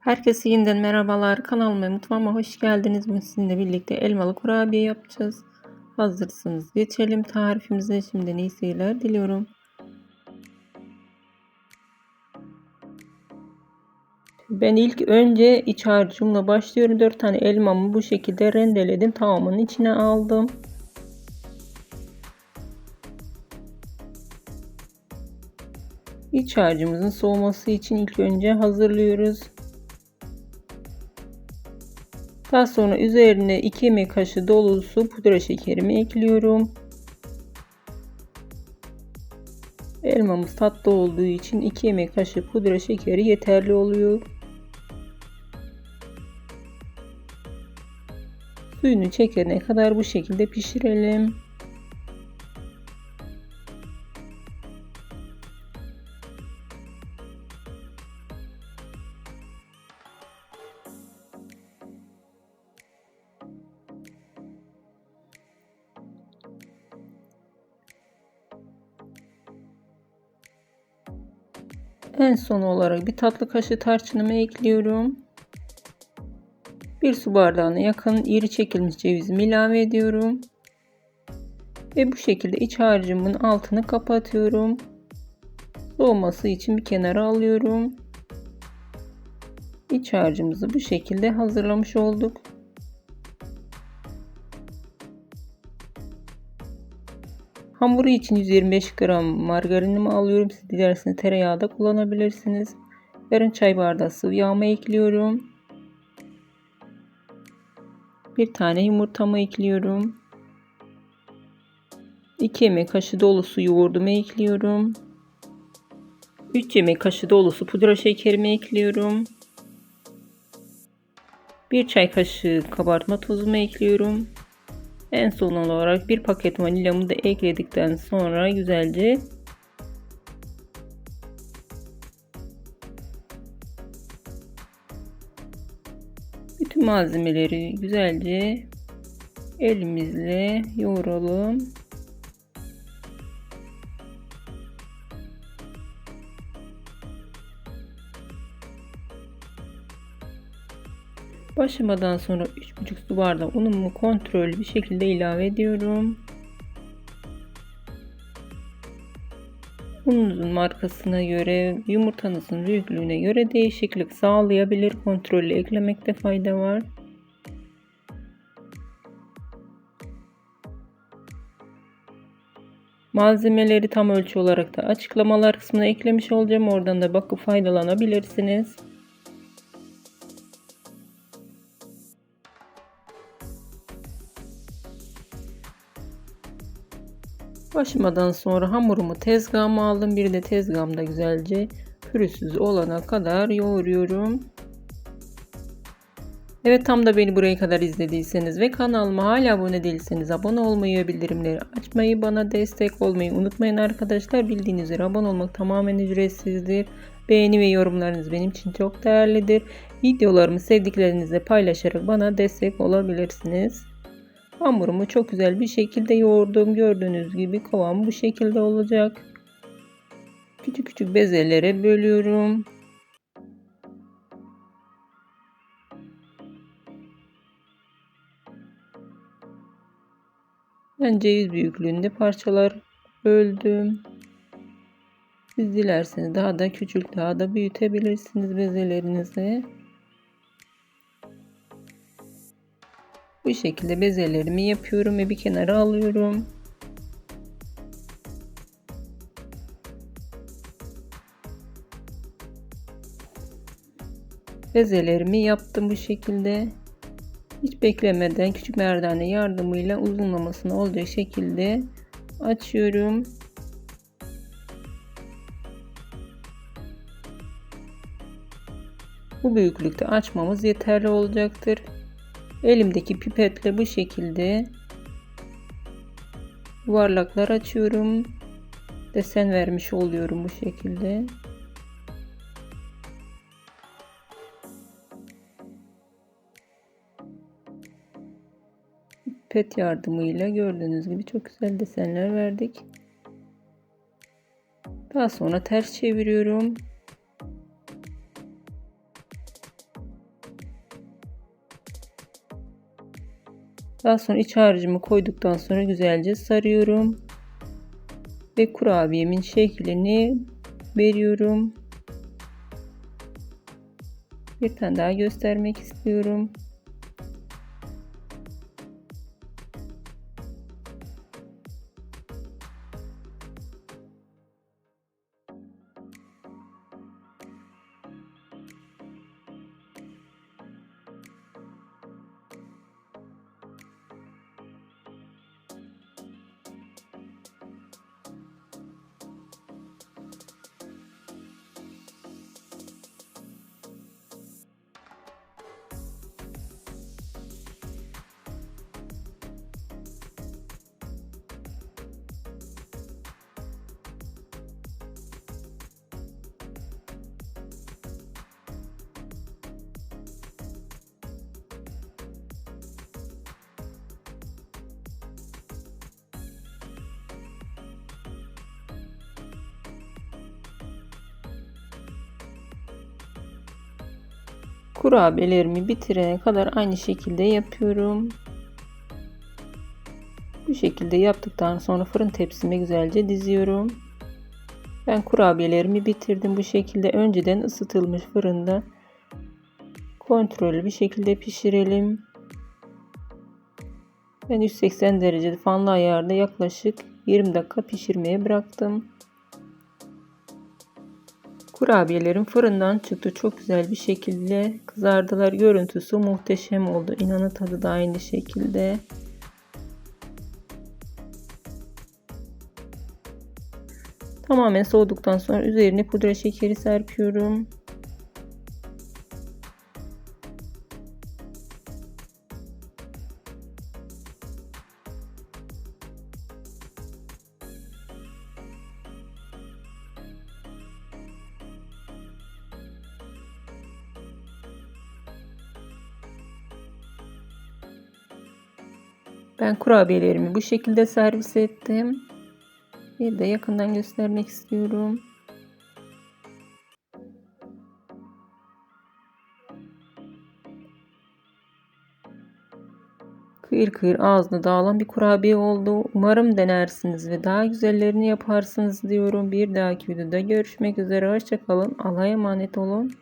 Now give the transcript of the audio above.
Herkese yeniden merhabalar. Kanalıma mutfağıma hoş geldiniz. Bugün sizinle birlikte elmalı kurabiye yapacağız. Hazırsınız. Geçelim tarifimize. Şimdiden iyi seyirler diliyorum. Ben ilk önce iç harcımla başlıyorum. 4 tane elmamı bu şekilde rendeledim. Tamamının içine aldım. İç harcımızın soğuması için ilk önce hazırlıyoruz. Daha sonra üzerine 2 yemek kaşığı dolusu pudra şekerimi ekliyorum. Elmamız tatlı olduğu için 2 yemek kaşığı pudra şekeri yeterli oluyor. Suyunu çekene kadar bu şekilde pişirelim. En son olarak bir tatlı kaşığı tarçınımı ekliyorum. Bir su bardağına yakın iri çekilmiş cevizimi ilave ediyorum. Ve bu şekilde iç harcımın altını kapatıyorum. Soğuması için bir kenara alıyorum. İç harcımızı bu şekilde hazırlamış olduk. Hamuru için 125 gram margarinimi alıyorum. Siz dilerseniz tereyağı da kullanabilirsiniz. Yarım çay bardağı sıvı yağımı ekliyorum. Bir tane yumurtamı ekliyorum. 2 yemek kaşığı dolusu yoğurdumu ekliyorum. 3 yemek kaşığı dolusu pudra şekerimi ekliyorum. 1 çay kaşığı kabartma tozumu ekliyorum. En son olarak bir paket vanilyamı da ekledikten sonra güzelce bütün malzemeleri güzelce elimizle yoğuralım. Başlamadan sonra 3,5 su bardağı unumu kontrollü bir şekilde ilave ediyorum. Ununuzun markasına göre, yumurtanızın büyüklüğüne göre değişiklik sağlayabilir. Kontrollü eklemekte fayda var. Malzemeleri tam ölçü olarak da açıklamalar kısmına eklemiş olacağım. Oradan da bakıp faydalanabilirsiniz. Başlamadan sonra hamurumu tezgahıma aldım. Bir de tezgahımda güzelce pürüzsüz olana kadar yoğuruyorum. Evet tam da beni buraya kadar izlediyseniz ve kanalıma hala abone değilseniz abone olmayı ve bildirimleri açmayı bana destek olmayı unutmayın arkadaşlar. Bildiğiniz üzere abone olmak tamamen ücretsizdir. Beğeni ve yorumlarınız benim için çok değerlidir. Videolarımı sevdiklerinizle paylaşarak bana destek olabilirsiniz. Hamurumu çok güzel bir şekilde yoğurdum. Gördüğünüz gibi kıvam bu şekilde olacak. Küçük küçük bezelere bölüyorum. Ben ceviz büyüklüğünde parçalar böldüm. Siz dilerseniz daha da küçük daha da büyütebilirsiniz bezelerinizi. Bu şekilde bezelerimi yapıyorum ve bir kenara alıyorum. Bezelerimi yaptım bu şekilde. Hiç beklemeden küçük merdane yardımıyla uzunlamasına olacak şekilde açıyorum. Bu büyüklükte açmamız yeterli olacaktır. Elimdeki pipetle bu şekilde yuvarlaklar açıyorum. Desen vermiş oluyorum bu şekilde. Pet yardımıyla gördüğünüz gibi çok güzel desenler verdik. Daha sonra ters çeviriyorum. Daha sonra iç harcımı koyduktan sonra güzelce sarıyorum. Ve kurabiyemin şeklini veriyorum. Bir tane daha göstermek istiyorum. Kurabiyelerimi bitirene kadar aynı şekilde yapıyorum. Bu şekilde yaptıktan sonra fırın tepsime güzelce diziyorum. Ben kurabiyelerimi bitirdim. Bu şekilde önceden ısıtılmış fırında kontrollü bir şekilde pişirelim. Ben 180 derecede fanlı ayarda yaklaşık 20 dakika pişirmeye bıraktım. Kurabiyelerim fırından çıktı. Çok güzel bir şekilde kızardılar. Görüntüsü muhteşem oldu. İnanın tadı da aynı şekilde. Tamamen soğuduktan sonra üzerine pudra şekeri serpiyorum. Ben kurabiyelerimi bu şekilde servis ettim. Bir de yakından göstermek istiyorum. Kıyır kıyır ağzına dağılan bir kurabiye oldu. Umarım denersiniz ve daha güzellerini yaparsınız diyorum. Bir dahaki videoda görüşmek üzere. Hoşçakalın. Allah'a emanet olun.